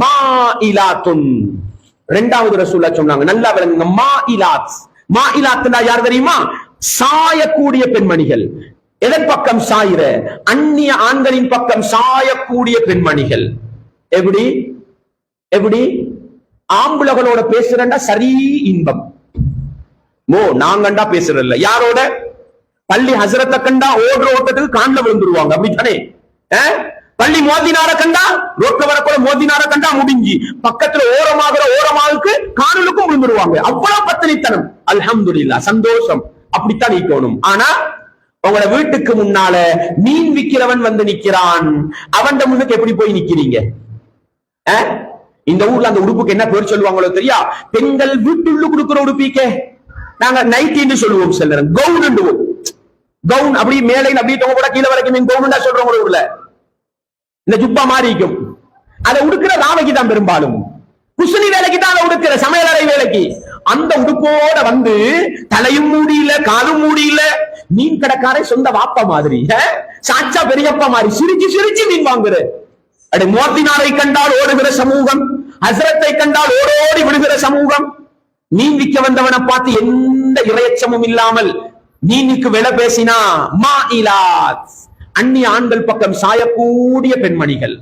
மா இலாத்துன் ரெண்டாவது ரசூலா சொன்னாங்க நல்லா விளங்குங்க மா இலாத் மா இலாத்னா யார் தெரியுமா? சாயக்கூடிய பெண்மணிகள். எதன் பக்கம் சாயிர அந்நிய ஆண்களின் பக்கம் சாயக்கூடிய பெண்மணிகள். எப்படி? எப்படி? ஆம்புலகளோட பேசுறேன்டா சரி இன்பம். ஓ நாங்கண்டா பேசுறதில்ல. யாரோட? பள்ளி ஹசரத்தை கண்டா ஓடுற ஓட்டத்துக்கு காண்ல விழுந்துருவாங்க. அப்படித்தானே? தள்ளி பள்ளி மோதினார கண்டா? ரோட்ல வரக்கூட மோதினார கண்டா முடிஞ்சு. பக்கத்துல ஓரமாகிற ஓரமாவுக்கு காணலுக்கும் விழுந்துருவாங்க. அவ்வளவு பத்தனித்தனம். அல்ஹம்துலில்லாஹ் சந்தோஷம். அப்படித்தான் நிக்கணும் ஆனா உங்களோட வீட்டுக்கு முன்னால மீன் விக்கிறவன் வந்து நிக்கிறான். அவன் முன்னுக்கு எப்படி போய் நிக்கிறீங்க? அஹ்? இந்த ஊர்ல அந்த உடுப்புக்கு என்ன பேர் சொல்லுவாங்களோ தெரியா? பெண்கள் வீட்டுள்ள கொடுக்கிற உடுப்பிக்கே நாங்க நைட்டின்னு சொல்லுவோம் சிலர். கவுன் கவுன் அப்படி மேலே அப்படியே கூட கீழே வரைக்கும் கவுன் சொல்றவங்க சொல்றோம் ஊர்ல. இந்த ஜுப்பா மாறி இருக்கும் அதை உடுக்கிற ராவைக்கு தான் பெரும்பாலும். குசுனி வேலைக்கு தான் அதை உடுக்கிற சமையலறை வேலைக்கு. அந்த உடுப்போட வந்து தலையும் மூடியில காலும் மூடியில மீன் கடைக்காரன் சொந்த வாப்பா மாதிரி சாச்சா பெரியப்பா மாதிரி சிரிச்சு சிரிச்சு மீன் வாங்குற. அடி மோத்தினாரை கண்டால் ஓடுகிற சமூகம் அசரத்தை கண்டால் ஓடோடி விடுகிற சமூகம். மீன் விற்க வந்தவனை பார்த்து எந்த இறையச்சமும் இல்லாமல் மீனுக்கு விலை பேசினா மா இலாத். அந்நிய ஆண்கள் பக்கம் சாயக்கூடிய பெண்மணிகள்.